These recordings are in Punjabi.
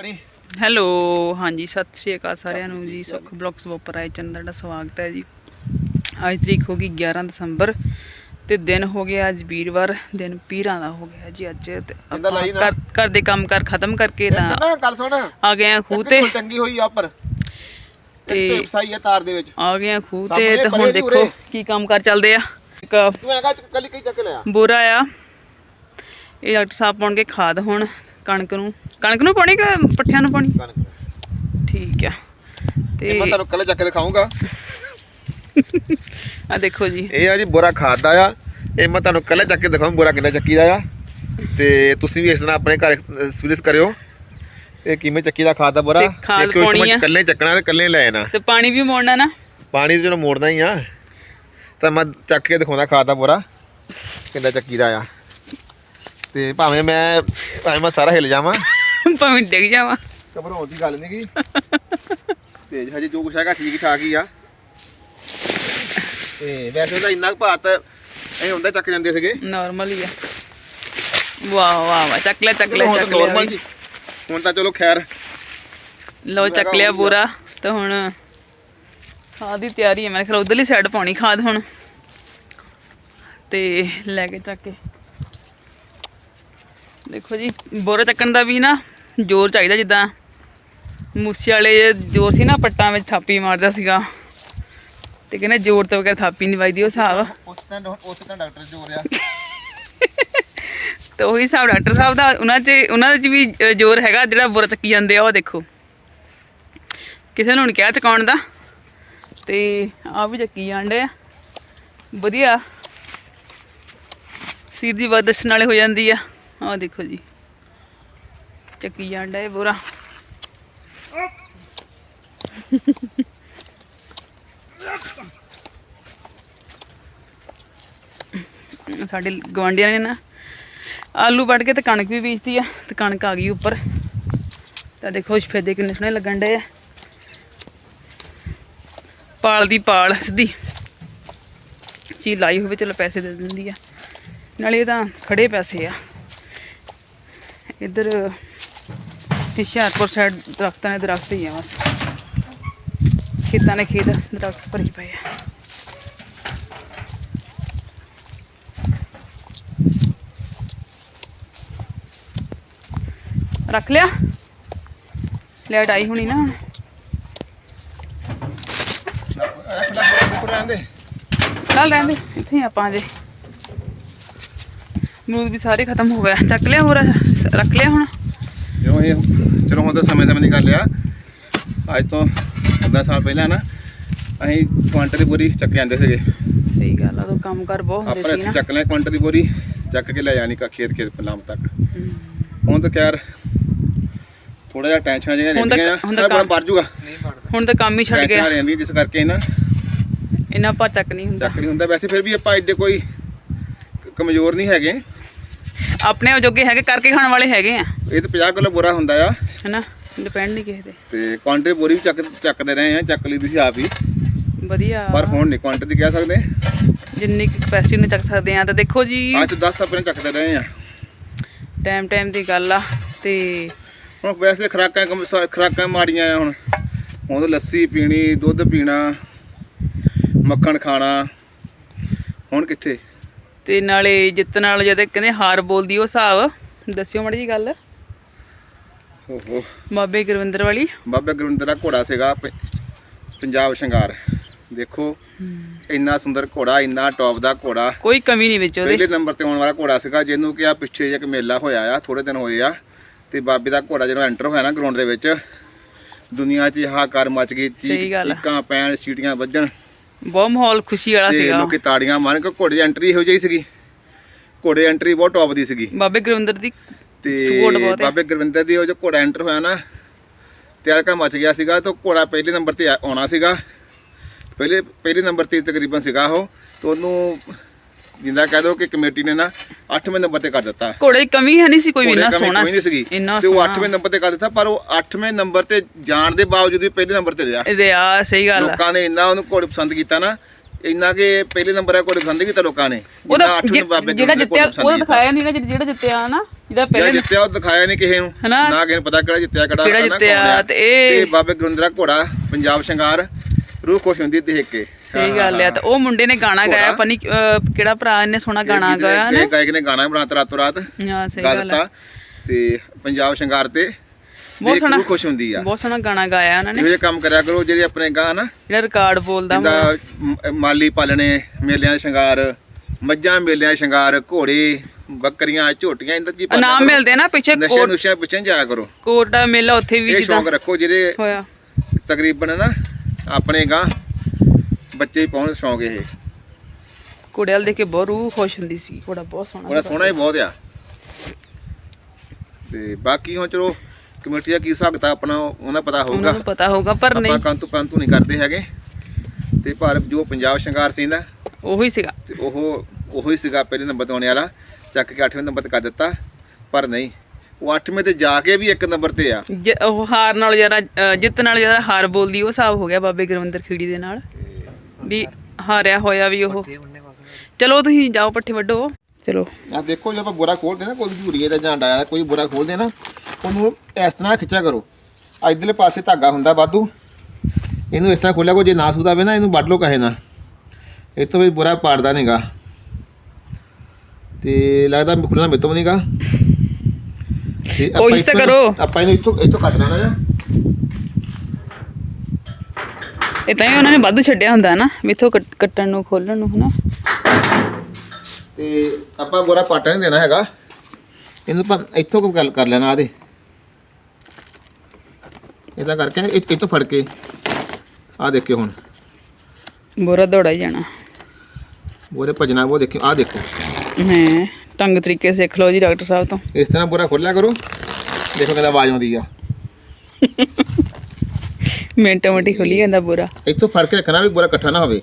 ਬਣੀ ਹੈਲੋ ਹਾਂਜੀ ਸਤਿ ਸ਼੍ਰੀ ਅਕਾਲ ਸਾਰਿਆਂ ਨੂੰ ਜੀ। ਸੁਖ ਬਲੌਗਸ ਉੱਪਰ ਆਏ ਚੰਦਰ ਦਾ ਸਵਾਗਤ ਹੈ ਜੀ। ਅੱਜ ਤਰੀਕ ਹੋ ਗਈ 11 ਦਸੰਬਰ ਤੇ ਦਿਨ ਹੋ ਗਿਆ ਅੱਜ ਵੀਰਵਾਰ ਦਿਨ ਪੀਰਾਂ ਦਾ ਹੋ ਗਿਆ ਜੀ ਅੱਜ ਤੇ ਆਪਾਂ। ਘਰ ਘਰ ਦੇ ਕੰਮ ਕਰ ਖਤਮ ਕਰਕੇ ਤਾਂ ਨਾ ਗੱਲ ਸੁਣ। ਆ ਗਏ ਆ ਖੂਹ ਤੇ। ਟੰਗੀ ਹੋਈ ਆ ਤੇ ਤੇ ਆ ਤਾਰ ਦੇ ਵਿੱਚ। ਆ ਗਏ ਆ ਖੂਹ ਤੇ ਸਾਹਮਣੇ ਤੇ ਪਰੇ ਹੁਣ ਜੀ ਦੇਖੋ ਉਰੇ। ਕੀ ਕੰਮ ਕਰ ਚੱਲਦੇ ਆ। ਇੱਕ ਤੂੰ ਹੈਗਾ ਕੱਲੀ ਕਈ ਚੱਕ ਲਿਆ ਬੋਰਾ ਆ। ਇਹ ਡਾਕਟਰ ਸਾਹਿਬ ਪਾਉਣਗੇ ਖਾਦ ਹੁਣ ਕਣਕ ਨੂੰ। ਕਣਕ ਨੂੰ ਪਾਉਣੀ ਕਿ ਪੱਠਿਆਂ ਨੂੰ ਕਣਕ ਠੀਕ ਆ। ਇਹ ਤੇ ਮੈਂ ਤੁਹਾਨੂੰ ਕੱਲੇ ਚੱਕ ਕੇ ਦਿਖਾਉਂਗਾ ਆ ਦੇਖੋ ਜੀ। ਇਹ ਆ ਜੀ ਬੋਰਾ ਖਾਦ ਦਾ ਆ। ਇਹ ਮੈਂ ਤੁਹਾਨੂੰ ਕੱਲੇ ਚੱਕ ਕੇ ਦਿਖਾਉਂ ਬੋਰਾ ਕਿੰਨਾ ਚੱਕੀ ਦਾ ਆ। ਤੇ ਤੁਸੀਂ ਵੀ ਇਸ ਤਰ੍ਹਾਂ ਆਪਣੇ ਘਰ ਐਕਸਪੀਰੀਅੰਸ ਕਰਿਓ। ਇਹ ਕਿਵੇਂ ਚੱਕੀ ਦਾ ਖਾਦ ਦਾ ਬੋਰਾ? ਤੇ ਖਾਦ ਦੇਖਿਓ ਪਾਉਣੀ ਆ। ਕੱਲੇ ਚੱਕਣਾ ਤੇ ਕੱਲੇ ਲੈ ਆਣਾ। ਤੇ ਪਾਣੀ ਵੀ ਮੋੜਨਾ ਨਾ। ਪਾਣੀ ਤੇ ਜਦੋਂ ਮੋੜਨਾ ਹੀ ਆ। ਤਾਂ ਮੈਂ ਚੱਕ ਕੇ ਦਿਖਾਉਂਦਾ ਖਾਦ ਦਾ ਬੋਰਾ ਕਿੰਨਾ ਚੱਕੀ ਦਾ ਆ। ਤੇ ਭਾਵੇਂ ਮੈਂ ਭਾਵੇਂ ਮੈਂ ਸਾਰਾ ਹਿੱਲ ਜਾਵਾਂ। ਭਾਵੇਂ ਡਿੱਗ ਜਾਵਾਂ। ਘਬਰਾਉਣ ਦੀ ਗੱਲ ਨਹੀਂ ਗੀ ਤੇ ਹਜੇ ਜੋ ਕੁਛ ਹੈਗਾ ਠੀਕ ਠਾਕ ਹੀ ਆ। ਤੇ ਵੈਸੇ ਤਾਂ ਇੰਨਾ ਭਾਰ ਤਾਂ ਇਹ ਹੁੰਦਾ ਚੱਕ ਜਾਂਦੇ ਸੀਗੇ। ਨਾਰਮਲ ਹੀ ਆ। ਵਾਹ ਵਾਹ ਵਾਹ ਚੱਕ ਲਿਆ ਚੱਕ ਹੁਣ ਚੱਕ ਨਾਰਮਲ ਜੀ ਹੁਣ ਤਾਂ ਚਲੋ ਖੈਰ। ਲਓ ਚੱਕ ਲਿਆ ਪੂਰਾ। ਤੇ ਹੁਣ ਖਾਦ ਦੀ ਤਿਆਰੀ ਹੈ ਮੇਰੇ ਖਿਆਲ ਉਧਰਲੀ ਸਾਈਡ ਪਾਉਣੀ ਖਾਦ ਹੁਣ। ਤੇ ਲੈ ਕੇ ਚੱਕ ਕੇ। ਦੇਖੋ ਜੀ ਬੋਰਾ ਚੱਕਣ ਦਾ ਵੀ ਨਾ ਜ਼ੋਰ ਚਾਹੀਦਾ ਜਿੱਦਾਂ ਮੂਸੇ ਵਾਲੇ ਜੋ ਸੀ ਨਾ ਪੱਟਾਂ ਵਿੱਚ ਥਾਪੀ ਮਾਰਦਾ ਸੀਗਾ ਤੇ ਕਹਿੰਦੇ ਜ਼ੋਰ ਤੋਂ ਬਗੈਰ ਥਾਪੀ ਨਹੀਂ ਵੱਜਦੀ ਉਹ ਹਿਸਾਬ। ਉਸ ਤਾਂ ਉਸ ਤਾਂ ਡਾਕਟਰ ਤੇ ਉਹੀ ਹਿਸਾਬ ਡਾਕਟਰ ਸਾਹਿਬ ਦਾ ਉਹਨਾਂ 'ਚ ਉਹਨਾਂ ਦੇ 'ਚ ਵੀ ਜ਼ੋਰ ਹੈਗਾ ਜਿਹੜਾ ਬੁਰਾ ਚੱਕੀ ਜਾਂਦੇ ਆ ਉਹ ਦੇਖੋ। ਕਿਸੇ ਨੂੰ ਨਹੀਂ ਕਿਹਾ ਚਕਾਉਣ ਦਾ। ਤੇ ਆ ਵੀ ਚੱਕੀ ਜਾਂਦੇ ਆ। ਵਧੀਆ। ਸਿਰ ਦੀ ਵਰਦਸ਼ ਨਾਲੇ ਹੋ ਜਾਂਦੀ ਆ। ਆਹ ਦੇਖੋ ਜੀ। ਚੱਕੀ ਜਾਂਦਾ ਇਹ ਬੁਰਾ। ਸਾਡੇ ਗਵਾਂਢੀਆਂ ਨੇ ਨਾ ਆਲੂ ਵੱਢ ਕੇ ਤੇ ਕਣਕ ਵੀ ਬੀਜਤੀ ਆ ਤੇ ਕਣਕ ਆ ਗਈ ਉੱਪਰ। ਤਾਂ ਦੇਖੋ ਸਫੇਦੇ ਕਿੰਨੇ ਸੋਹਣੇ ਲੱਗਣ ਡਏ ਆ। ਪਾਲ ਦੀ ਪਾਲ, ਸਿੱਧੀ। ਚੀ ਲਾਈ ਹੋਵੇ ਚਲੋ ਪੈਸੇ ਦੇ ਦਿੰਦੀ ਆ। ਨਾਲੇ ਇਹ ਤਾਂ ਖੜੇ ਪੈਸੇ ਆ। ਇੱਧਰ ਹੁਸ਼ਿਆਰਪੁਰ ਸਾਈਡ ਦਰਖਤਾਂ ਨੇ ਦਰਖਤ ਹੀ ਆ ਬਸ। ਖੇਤਾਂ ਨੇ ਖੇਤ ਦਰਖਤ ਭਰੇ ਪਏ ਆ। ਰੱਖ ਲਿਆ? ਲੈਟ ਆਈ ਹੋਣੀ ਨਾ। ਹੁਣ ਰਹਿੰਦੇ ਚੱਲ ਰਹਿੰਦੇ, ਇੱਥੇ ਹੀ ਆਪਾਂ ਜੇ ਅਮਰੂਦ ਵੀ ਸਾਰੇ ਖਤਮ ਹੋ ਗਏ ਚੱਕ ਲਿਆ ਹੋਰ, ਰੱਖ ਲਿਆ ਹੁਣ। ਜੋ ਇਹ ਚਲੋ ਹੁਣ ਤਾਂ ਸਮੇਂ ਸਮੇਂ ਦੀ ਗੱਲ ਆ। ਅੱਜ ਤੋਂ 10 ਸਾਲ ਪਹਿਲਾਂ ਨਾ ਅਸੀਂ ਕੁਆਂਟਲ ਦੀ ਬੋਰੀ ਚੱਕ ਜਾਂਦੇ ਸੀਗੇ। ਸਹੀ ਗੱਲ ਆ ਉਹ ਕੰਮ ਕਰ ਬਹੁਤ ਆਪਾਂ ਹੁੰਦੇ ਸੀ ਇੱਥੇ ਨਾ। ਚੱਕ ਲੈ ਕੁਆਂਟਲ ਦੀ ਬੋਰੀ ਚੱਕ ਕੇ ਲੈ ਜਾਣੀ ਕਾ ਖੇਤ ਖੇਤ ਪਲਾਮ ਤੱਕ। ਹੁਣ ਤਾਂ ਖੈਰ ਥੋੜਾ ਜਿਹਾ ਟੈਨਸ਼ਨ ਤਾਂ- ਰਹਿੰਦੀਆਂ ਹੁਣ ਤਾਂ ਆ ਬੜਾ ਵੱਧ ਜੂਗਾ ਹੁਣ ਤਾਂ ਕੰਮ ਹੀ ਛੱਡ ਟੈਨਸ਼ਨ ਗਿਆ। ਰਹਿੰਦੀ ਜਿਸ ਕਰਕੇ ਨਾ ਇੰਨਾ ਪਾ ਚੱਕ ਨਹੀਂ ਹੁੰਦਾ। ਚੱਕ ਨਹੀਂ ਹੁੰਦਾ। ਵੈਸੇ ਫਿਰ ਵੀ ਆਪਾਂ ਐਡੇ ਕੋਈ ਕਮਜ਼ੋਰ ਨਹੀਂ ਹੈਗੇ। ਆਪਣੇ ਜੋਗੇ ਹੈਗੇ ਕਰਕੇ ਖਾਣ ਵਾਲੇ ਹੈਗੇ ਆ। ਇਹ ਤਾਂ 50 ਕਿਲੋ ਬੋਰਾ ਹੁੰਦਾ ਆ। ਹੈਨਾ? ਡਿਪੈਂਡ ਨਹੀਂ ਕਿਸੇ ਤੇ। ਤੇ ਕੁਆਂਟਲ ਬੋਰੀ ਵੀ ਚੱਕ ਚੱਕਦੇ ਰਹੇ ਆ ਚੱਕ ਲਈ ਤੁਸੀਂ ਆਪ ਹੀ। ਵਧੀਆ। ਪਰ ਹੁਣ ਨਹੀਂ ਕੁਆਂਟਲ ਦੀ ਕਹਿ ਸਕਦੇ? ਜਿੰਨੀ ਕਪੈਸਿਟੀ ਨੂੰ ਚੱਕ ਸਕਦੇ ਆ ਤਾਂ ਦੇਖੋ ਜੀ। ਅੱਜ 10 ਆਪਣੇ ਚੱਕਦੇ ਰਹੇ ਆ। ਟਾਈਮ ਟਾਈਮ ਦੀ ਗੱਲ ਆ ਤੇ ਹੁਣ ਵੈਸੇ ਖਰਾਕਾਂ ਖੁਰਾਕਾਂ ਮਾੜੀਆਂ ਆ ਹੁਣ। ਹੁਣ ਲੱਸੀ ਪੀਣੀ ਦੁੱਧ ਪੀਣਾ ਮੱਖਣ ਖਾਣਾ। ਹੁਣ ਕਿੱਥੇ? ਤੇ ਨਾਲੇ ਜਿੱਤਣ ਨਾਲ ਜਦ ਕਹਿੰਦੇ ਹਾਰ ਬੋਲਦੀ ਉਹ ਹਿਸਾਬ। ਦੱਸਿਓ ਮੜੀ ਜੀ ਗੱਲ। ਓਹੋ। ਬਾਬੇ ਗੁਰਵਿੰਦਰ ਵਾਲੀ। ਬਾਬਾ ਗੁਰਵਿੰਦਰ ਦਾ ਘੋੜਾ ਸੀਗਾ ਪੰਜਾਬ ਸ਼ਿੰਗਾਰ। ਦੇਖੋ ਇੰਨਾ ਸੁੰਦਰ ਘੋੜਾ ਇੰਨਾ ਟੌਪ ਦਾ ਘੋੜਾ। ਕੋਈ ਕਮੀ ਨਹੀਂ ਵਿੱਚ ਉਹਦੇ। ਪਹਿਲੇ ਨੰਬਰ ਤੇ ਆਉਣ ਵਾਲਾ ਘੋੜਾ ਸੀਗਾ ਜਿਹਨੂੰ ਕਿ ਆ ਪਿੱਛੇ ਜਿਹੇ ਇੱਕ ਮੇਲਾ ਹੋਇਆ ਆ ਥੋੜੇ ਦਿਨ ਹੋਏ ਆ। ਤੇ ਬਾਬੇ ਦਾ ਘੋੜਾ ਜਦੋਂ ਐਂਟਰ ਹੋਇਆ ਨਾ ਗਰਾਊਂਡ ਦੇ ਵਿੱਚ ਦੁਨੀਆ 'ਚ ਹਾਕਾਰ ਮਚ ਗਈ। ਚੀਕਾਂ ਪੈਣ ਸੀਟੀਆਂ ਵੱਜਣ। ਬਹੁਤ ਮਾਹੌਲ ਖੁਸ਼ੀ ਵਾਲਾ ਤੇ ਸੀਗਾ। ਲੋਕੀ ਤਾੜੀਆਂ ਮਾਰਨ ਕਿ ਘੋੜੇ ਦੀ ਐਂਟਰੀ ਇਹੋ ਜਿਹੀ ਸੀਗੀ। ਘੋੜੇ ਦੀ ਐਂਟਰੀ ਬਹੁਤ ਟੌਪ ਦੀ ਸੀਗੀ। ਬਾਬੇ ਗੁਰਵਿੰਦਰ ਦੀ ਤੇ Support ਬਹੁਤ ਹੈ। ਬਾਬੇ ਗੁਰਵਿੰਦਰ ਦੀ ਉਹ ਜੋ ਘੋੜਾ ਐਂਟਰ ਹੋਇਆ ਨਾ ਤਿਆਰਕਾ ਮਚ ਗਿਆ ਸੀਗਾ ਤੇ ਘੋੜਾ ਪਹਿਲੇ ਨੰਬਰ ਤੇ ਆ- ਆਉਣਾ ਸੀਗਾ। ਪਹਿਲੇ ਪਹਿਲੇ ਨੰਬਰ ਤੇ ਤਕਰੀਬਨ ਸੀਗਾ ਉਹ ਤੇ ਉਹਨੂੰ ਜਿੰਦਾ ਕਹਿ ਦੋ ਕਿ ਕਮੇਟੀ ਨੇ ਨਾ 8ਵੇਂ ਨੰਬਰ ਤੇ ਕਰ ਦਿੱਤਾ। ਘੋੜੇ ਦੀ ਕਮੀ ਹੈ ਨਹੀਂ ਸੀ ਕੋਈ ਵੀ ਘੋੜੇ ਇੰਨਾ ਸੋਹਣਾ ਕੋਈ ਨਹੀਂ ਸੀਗੀ। ਇੰਨਾ ਤੇ ਉਹ ਸੋਹਣਾ। 8ਵੇਂ ਨੰਬਰ ਤੇ ਕਰ ਦਿੱਤਾ ਪਰ ਉਹ 8ਵੇਂ ਨੰਬਰ ਤੇ ਜਾਣ ਦੇ ਬਾਵਜੂਦ ਵੀ ਪਹਿਲੇ ਨੰਬਰ ਤੇ ਰਿਹਾ। ਰਿਆ ਸਹੀ ਗੱਲ ਆ। ਲੋਕਾਂ ਨੇ ਇੰਨਾ ਉਹਨੂੰ ਘੋੜੇ ਪਸੰਦ ਕੀਤਾ ਨਾ ਇੰਨਾ ਕਿ ਪਹਿਲੇ ਨੰਬਰ ਆ ਕੋਲ ਪਸੰਦ ਕੀਤਾ ਲੋਕਾਂ ਨੇ। ਉਹਦਾ ਬਾਬੇ ਜਿਹੜਾ ਜਿੱਤਿਆ ਘੋੜੇ ਕੀਤਾ। ਦਿਖਾਇਆ ਨਹੀਂ ਨਾ ਜਿਹੜਾ ਜਿੱਤਿਆ ਨਾ ਜਿਹਦਾ ਜਿਹੜਾ ਪਹਿਲੇ ਜਿੱਤਿਆ ਉਹ ਦਿਖਾਇਆ ਨਹੀਂ ਕਿਸੇ ਨੂੰ? ਨਾ ਕਿਸੇ ਨੂੰ ਪਤਾ ਕਿਹੜਾ ਜਿੱਤਿਆ ਕਿਹੜਾ ਜਿੱਤਿਆ। ਤੇ ਇਹ- ਬਾਬੇ ਗੁਰਿੰਦਰ ਘੋੜਾ ਪੰਜਾਬ ਸ਼ਿੰਗਾਰ। ਰੂਹ ਖੁਸ਼ ਹੁੰਦੀ ਦੇਖ ਕੇ। ਸਹੀ ਗੱਲ ਆ ਤੇ ਉਹ ਮੁੰਡੇ ਨੇ ਗਾਣਾ ਗਾਇਆ। ਪਨੀ ਕਿਹੜਾ ਭਰਾ ਨੇ ਸੋਹਣਾ ਗਾਣਾ ਗਾਇਆ ਨਾ? ਇਹ ਗਾਇਕ ਨੇ ਗਾਣਾ ਬਣਾਤਾ ਰਾਤੋਂ ਰਾਤ ਹਾਂ ਸਹੀ ਗੱਲ ਆ। ਤੇ ਪੰਜਾਬ ਸ਼ਿੰਗਾਰ ਤੇ ਬਹੁਤ ਸੋਹਣਾ ਖੁਸ਼ ਹੁੰਦੀ ਆ। ਬਹੁਤ ਸੋਹਣਾ ਗਾਣਾ ਗਾਇਆ ਉਹਨਾਂ ਨੇ। ਇਹੋ ਕੰਮ ਕਰਿਆ ਕਰੋ ਜਿਹੜੇ ਆਪਣੇ ਗਾਂ ਨਾ ਜਿਹੜਾ ਰਿਕਾਰਡ ਬੋਲਦਾ ਮ- ਮਾਲੀ ਪਾਲਣੇ ਮੇਲਿਆਂ ਦੇ ਸ਼ਿੰਗਾਰ ਮੱਝਾਂ ਮੇਲਿਆਂ ਦੇ ਸ਼ਿੰਗਾਰ ਘੋੜੇ ਬੱਕਰੀਆਂ ਝੋਟੀਆਂ ਇੰਦਰ ਜੀ ਇਨਾਮ ਮਿਲਦੇ ਨਾ ਪਿੱਛੇ ਨਸ਼ੇ ਕੋਟ ਨੁਸ਼ੇ ਪਿੱਛੇ ਜਾਇਆ ਕਰੋ। ਕੋਟ ਦਾ ਮੇਲਾ ਉੱਥੇ ਵੀ ਇਹ ਜਿੱਦਾਂ ਸ਼ੌਂਕ ਰੱਖੋ ਜਿਹੜੇ ਹੋਇਆ। ਤਕਰੀਬਨ ਨਾ ਆਪਣੇ ਗਾਂ ਬੱਚੇ ਹੀ ਪਾਉਣ ਸ਼ੌਂਕ ਇਹ। ਘੋੜੇ ਵਾਲ ਦੇਖ ਕੇ ਬਹੁਤ ਰੂਹ ਖੁਸ਼ ਹੁੰਦੀ ਸੀ। ਘੋੜਾ ਬਹੁਤ ਸੋਹਣਾ ਉਹਦਾ ਸੋਹਣਾ ਹੀ ਬਹੁਤ ਆ। ਤੇ ਬਾਕੀ ਹੁਣ ਚਲੋ ਕਮੇਟੀ ਦਾ ਕੀ ਹਿਸਾਬ ਕਿਤਾਬ ਆਪਣਾ ਉਹਨਾਂ ਪਤਾ ਹੋਊਗਾ। ਉਹਨਾਂ ਨੂੰ ਪਤਾ ਹੋਊਗਾ ਪਰ ਆਪਾਂ ਨਹੀਂ। ਕੰਤੂ ਕੰਤੂ ਨਹੀਂ ਕਰਦੇ ਹੈਗੇ। ਤੇ ਪਰ ਜੋ ਪੰਜਾਬ ਸ਼ਿੰਗਾਰ ਸੀ ਨਾ ਉਹੀ ਸੀਗਾ। ਤੇ ਉਹ ਉਹੀ ਸੀਗਾ ਪਹਿਲੇ ਨੰਬਰ ਤੇ ਆਉਣੇ ਵਾਲਾ। ਚੱਕ ਕੇ 8ਵੇਂ ਨੰਬਰ ਤੇ ਕਰ ਦਿੱਤਾ ਪਰ ਨਹੀਂ। ਉਹ 8ਵੇਂ ਤੇ ਜਾ ਕੇ ਵੀ ਇੱਕ ਨੰਬਰ ਤੇ ਆ। ਜ- ਉਹ ਹਾਰ ਨਾਲ ਜ਼ਿਆਦਾ ਅ, ਜਿੱਤ ਨਾਲ ਜ਼ਿਆਦਾ ਹਾਰ ਬੋਲਦੀ ਉਹ ਹਿਸਾਬ ਹੋ ਗਿਆ ਬਾਬੇ ਗੁਰਵਿੰਦਰ ਖੀੜੀ ਦੇ ਨਾਲ। ਵੀ ਹਾਰਿਆ ਹੋਇਆ ਵੀ ਉਹ। ਚਲੋ ਤੁਸੀਂ ਜਾਓ ਪੱਠੇ ਵੱਢੋ। ਚਲੋ। ਆ ਦੇਖੋ ਜਦੋਂ ਆਪਾਂ ਬੋਰਾ ਖੋਲਦੇ ਨਾ ਕੋਈ ਵੀ ਝੂੜੀਏ ਦਾ ਜਾਂ ਡਾਇਆ ਕੋਈ ਬੋਰਾ ਖੋਲਦੇ ਨਾ ਉਹਨੂੰ ਇਸ ਤਰ੍ਹਾਂ ਖਿੱਚਿਆ ਕਰੋ। ਆ ਇਧਰਲੇ ਪਾਸੇ ਧਾਗਾ ਹੁੰਦਾ ਵਾਧੂ। ਇਹਨੂੰ ਇਸ ਤਰ੍ਹਾਂ ਖੋਲਿਆ ਕੋ ਜੇ ਨਾ ਸੁਦਾਵੇ ਨਾ ਇਹਨੂੰ ਵੱਢ ਲਓ ਕਹੇ ਨਾ ਇਹ ਤੋਂ ਵੀ ਬੋਰਾ ਪਾੜਦਾ ਨਹੀਂਗਾ ਤੇ ਲੱਗਦਾ ਖੁੱਲਣਾ ਮੇਰੇ ਤੋਂ ਨਹੀਂਗਾ ਤੇ ਆਪਾਂ ਕੋਸ਼ਿਸ਼ ਤਾਂ ਇੱਥੋਂ- ਕਰੋ। ਆਪਾਂ ਇਹਨੂੰ ਇੱਥੋਂ ਇੱਥੋਂ ਕੱਟ ਲੈਣਾ ਆ ਇਹ ਤਾਂ ਹੀ ਉਹਨਾਂ ਨੇ ਵਾਧੂ ਛੱਡਿਆ ਹੁੰਦਾ ਨਾ ਵੀ ਇੱਥੋਂ ਕੱਟ- ਕੱਟਣ ਨੂੰ ਖੋਲਣ ਨੂੰ ਹਨਾ ਤੇ ਆਪਾਂ ਬੋਰਾ ਪਾਟਾ ਨਹੀਂ ਦੇਣਾ ਹੈਗਾ ਇਹਨੂੰ ਆਪਾਂ ਇੱਥੋਂ ਕੋ ਗੱਲ ਕਰ ਲੈਣਾ ਆਦੇ ਇਹਦਾ ਕਰਕੇ ਇਹ ਇੱਥੋਂ ਫੜ ਕੇ ਆ ਦੇਖਿਓ ਹੁਣ ਬੋਰਾ ਦੌੜਾ ਹੀ ਜਾਣਾ ਬੋਰੇ ਭਜਣਾ ਉਹ ਦੇਖਿਓ ਆ ਦੇਖੋ ਹੈ ਢੰਗ ਤਰੀਕੇ ਸਿੱਖ ਲਓ ਜੀ ਡਾਕਟਰ ਸਾਹਿਬ ਤੋਂ। ਇਸ ਤਰ੍ਹਾਂ ਬੋਰਾ ਖੋਲਿਆ ਕਰੋ। ਦੇਖੋ ਕਿੰਦਾ ਆਵਾਜ਼ ਆਉਂਦੀ ਆ। ਮਿੰਟੋ ਮਿੰਟੀ ਖੁੱਲੀ ਜਾਂਦਾ ਬੋਰਾ। ਇੱਥੋਂ ਫੜ ਕੇ ਰੱਖਣਾ ਵੀ ਬੋਰਾ ਇਕੱਠਾ ਨਾ ਹੋਵੇ।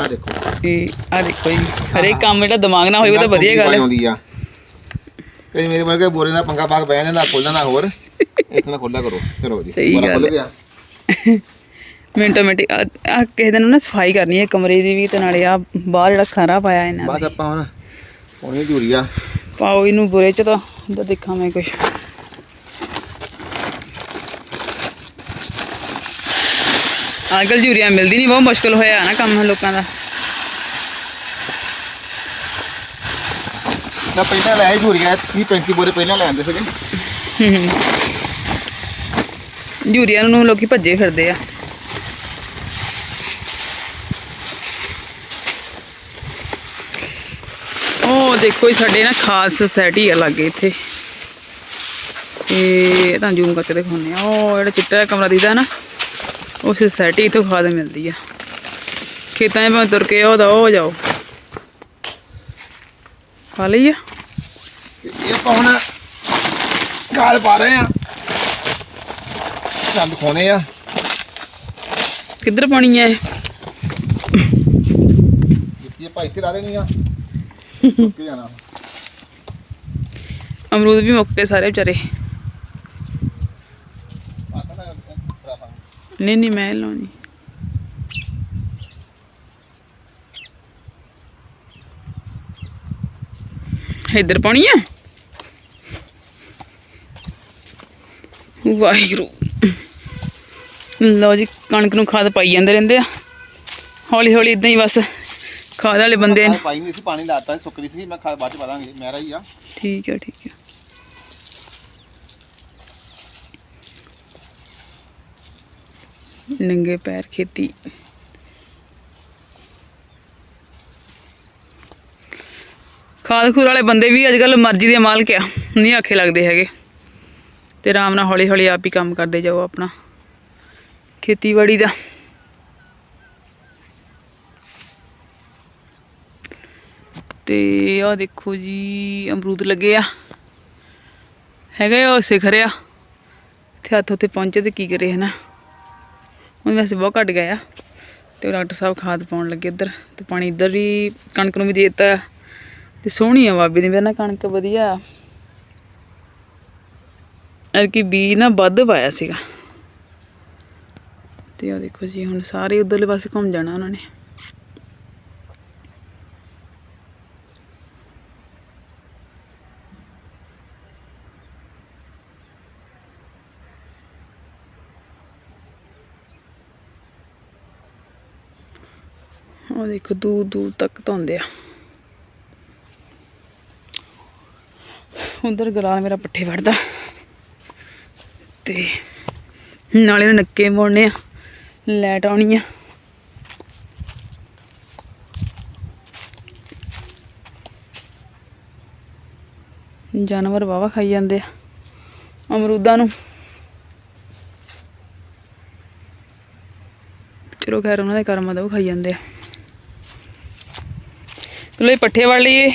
ਆ ਦੇਖੋ। ਇਹ ਆ ਦੇਖੋ ਜੀ ਹਰੇਕ ਕੰਮ ਜਿਹੜਾ ਦਿਮਾਗ ਨਾਲ ਹੋਏ ਉਹ ਤਾਂ ਵਧੀਆ ਗੱਲ ਆਵਾਜ਼ ਹੈ। ਆਉਂਦੀ ਆ। ਕਈ ਮੇਰੇ ਵਰਗੇ ਬੋਰੇ ਦਾ ਪੰਗਾ ਪਾਕ ਬਹਿ ਜਾਂਦਾ ਖੋਲਦਾ ਨਾ ਹੋਰ। ਇਸ ਤਰ੍ਹਾਂ ਖੋਲਿਆ ਕਰੋ। ਚਲੋ ਜੀ ਸਹੀ ਬੋਰਾ ਗੱਲ ਖੁੱਲ ਹੈ। ਗਿਆ। ਮਿੰਟੋ ਮਿੰਟੀ ਆ ਕਿਸੇ ਦਿਨ ਨਾ ਸਫ਼ਾਈ ਕਰਨੀ ਹੈ ਕਮਰੇ ਦੀ ਵੀ ਤੇ ਨਾਲੇ ਆ ਬਾਹਰ ਜਿਹੜਾ ਖਾਰਾ ਪਾਇਆ ਇਹਨਾਂ ਬਸ ਨੇ। ਆਪਾਂ ਹੁਣ ਹੁਣੇ ਜੂਰੀ ਆ। ਪਾਓ ਇਹਨੂੰ ਬੁਰੇ ਚ ਤਾਂ ਉਹਦਾ ਦੇਖਾਂ ਮੈਂ ਕੁਛ। ਅੱਜ ਕੱਲ੍ਹ ਜੂਰੀਆਂ ਮਿਲਦੀ ਨਹੀਂ ਬਹੁਤ ਮੁਸ਼ਕਲ ਹੋਇਆ ਨਾ ਕੰਮ ਲੋਕਾਂ ਦਾ। ਤਾਂ ਪਹਿਲਾਂ ਲੈ ਜੂਰੀਆ 30 35 ਬੋਰੇ ਪਹਿਲਾਂ ਲੈ ਆਂਦੇ ਸੀਗੇ। ਜੂਰੀਆਂ ਨੂੰ ਲੋਕੀ ਭੱਜੇ ਫਿਰਦੇ ਆ ਉਹ ਦੇਖੋ ਇਹ ਸਾਡੇ ਨਾ ਖਾਸ ਸੋਸਾਇਟੀ ਆ ਲਾਗੇ ਇੱਥੇ। ਇਹ ਤਾਂ ਜੂਮ ਕਰਕੇ ਦਿਖਾਉਂਦੇ ਆ ਉਹ ਜਿਹੜਾ ਚਿੱਟਾ ਕਮਰਾ ਦਿਖਦਾ ਨਾ ਉਹ ਸੋਸਾਇਟੀ ਇੱਥੋਂ ਖਾਦ ਮਿਲਦੀ ਆ। ਖੇਤਾਂ 'ਚ ਭਾਵੇਂ ਤੁਰ ਕੇ ਉਹਦਾ ਉਹ ਜਾਓ। ਖਾ ਲਈ ਆ? ਤੇ ਇਹ ਆਪਾਂ ਹੁਣ ਗਾਲ ਪਾ ਰਹੇ ਆ ਚੰਦ ਖੋਨੇ ਆ ਕਿੱਧਰ ਪਾਣੀ ਆ ਇਹ? ਜੁੱਤੀ ਆਪਾਂ ਇੱਥੇ ਲਾ ਦੇਣੀ ਆ। ਕਿ ਜਾਣਾ। ਅਮਰੂਦ ਵੀ ਮੁੱਕ ਗਏ ਸਾਰੇ ਵਿਚਾਰੇ। ਨਹੀਂ ਨਹੀਂ ਮੈਂ ਲਾਉਣੀ। ਇੱਧਰ ਪਾਉਣੀ ਆ? ਵਾਹਿਗੁਰੂ। ਲਓ ਜੀ ਕਣਕ ਨੂੰ ਖਾਦ ਪਾਈ ਜਾਂਦੇ ਰਹਿੰਦੇ ਆ। ਹੌਲੀ ਹੌਲੀ ਇਦਾਂ ਹੀ ਬਸ। ਖਾਦ ਵਾਲੇ ਬੰਦੇ ਨੇ। ਪਾਈ ਨਹੀਂ ਸੀ ਪਾਣੀ ਲਾਤਾ ਸੀ ਸੁੱਕਦੀ ਸੀ ਮੈਂ ਖਾਦ ਬਾਅਦ ਚ ਪਾ ਦਾਂਗੇ ਮੇਰਾ ਹੀ ਆ। ਠੀਕ ਆ ਠੀਕ ਆ। ਨੰਗੇ ਪੈਰ ਖੇਤੀ। ਖਾਦ ਖੂਰ ਵਾਲੇ ਬੰਦੇ ਵੀ ਅੱਜ ਕੱਲ ਮਰਜ਼ੀ ਦੇ ਮਾਲਕ ਆ ਨਹੀਂ ਆਖੇ ਲੱਗਦੇ ਹੈਗੇ। ਤੇ ਆਰਾਮ ਨਾਲ ਹੌਲੀ ਹੌਲੀ ਆਪ ਹੀ ਕੰਮ ਕਰਦੇ ਜਾਓ ਆਪਣਾ। ਖੇਤੀਬਾੜੀ ਦਾ ਤੇ ਆਹ ਦੇਖੋ ਜੀ, ਅਮਰੂਦ ਲੱਗੇ ਆ। ਹੈਗੇ ਉਹ ਸਿਖਰਿਆ ਇੱਥੇ ਹੱਥ ਉੱਤੇ ਪਹੁੰਚੇ ਤੇ ਕੀ ਕਰੇ ਹਨਾ। ਹੁਣ ਵੈਸੇ ਬਹੁਤ ਘਟ ਗਿਆ ਆ। ਤੇ ਉਹ ਡਾਕਟਰ ਸਾਹਿਬ ਖਾਦ ਪਾਉਣ ਲੱਗੇ ਇੱਧਰ ਤੇ ਪਾਣੀ ਇੱਧਰ ਹੀ ਕਣਕ ਨੂੰ ਵੀ ਦੇ ਦਿੱਤਾ। ਤੇ ਸੋਹਣੀ ਆ ਬਾਬੇ ਦੀ ਵੀ ਨਾ ਕਣਕ, ਵਧੀਆ। ਐਰ ਕੀ ਬੀ ਨਾ ਵੱਧ ਪਾਇਆ ਸੀਗਾ। ਤੇ ਆ ਦੇਖੋ ਜੀ, ਹੁਣ ਸਾਰੇ ਉਧਰਲੇ ਪਾਸੇ ਘੁੰਮ ਜਾਣਾ ਉਹਨਾਂ ਨੇ। ਉਹ ਦੇਖੋ ਦੂਰ ਦੂਰ ਤੱਕ ਧੋਂਦੇ ਆ। ਉਧਰ ਗਲਾਲ ਮੇਰਾ ਪੱਠੇ ਵੜਦਾ ਤੇ ਨਾਲੇ ਨੱਕੇ ਮੋੜਨੇ ਆ ਲੈਟ ਆਉਣੀ ਆ। ਜਾਨਵਰ ਵਾਵਾ ਖਾਈ ਜਾਂਦੇ ਆ, ਅਮਰੂਦਾਂ ਨੂੰ। ਚਲੋ ਖੈਰ, ਉਹਨਾਂ ਦੇ ਕਰਮਾਂ ਦਾ ਉਹ ਖਾਈ ਜਾਂਦੇ ਆ। ਚਲੋ ਇਹ ਪੱਠੇ ਵੜ ਲਈਏ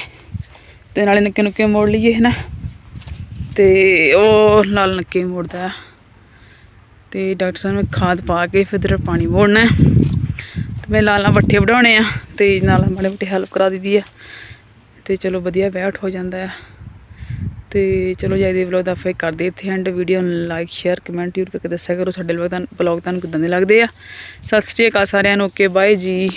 ਤੇ ਨਾਲੇ ਨੱਕੇ ਨੁੱਕੇ ਮੋੜ ਲਈਏ, ਹਨਾ? ਤੇ ਉਹ ਲਾਲ ਨੱਕੇ ਮੋੜਦਾ ਆ। ਤੇ ਡਾਕਟਰ ਸਾਹਿਬ ਨੇ ਖਾਦ ਪਾ ਕੇ ਫਿਰ ਇੱਧਰ ਪਾਣੀ ਮੋੜਨਾ ਹੈ। ਤੇ ਮੈਂ ਨਾਲ ਪੱਠੇ ਵਢਾਉਣੇ ਆ ਤੇ ਨਾਲ ਮਾੜੇ ਮੋਟੇ ਹੈਲਪ ਕਰਾ ਦਿੱਦੀ ਆ। ਤੇ ਚਲੋ ਵਧੀਆ ਬੈਠ ਹੋ ਜਾਂਦਾ ਆ। ਤੇ ਚਲੋ ਜਾਈ ਦੇ ਵਲੌਗ ਦਾ ਫੇਰ ਕਰਦੇ ਇੱਥੇ ਐਂਡ ਵੀਡੀਓ ਨੂੰ ਲਾਈਕ ਸ਼ੇਅਰ ਕਮੈਂਟ ਯੂਰ ਕਰਕੇ ਦੱਸਿਆ ਕਰੋ। ਸਾਡੇ ਵਲੌਗ ਤੁਹਾਨੂੰ ਵਲੌਗ ਤੁਹਾਨੂੰ ਕਿਦਾਂ ਦੇ ਲੱਗਦੇ ਆ? ਸਤਿ ਸ਼੍ਰੀ ਅਕਾਲ ਸਾਰਿਆਂ ਨੂੰ। ਓਕੇ ਬਾਏ ਜੀ।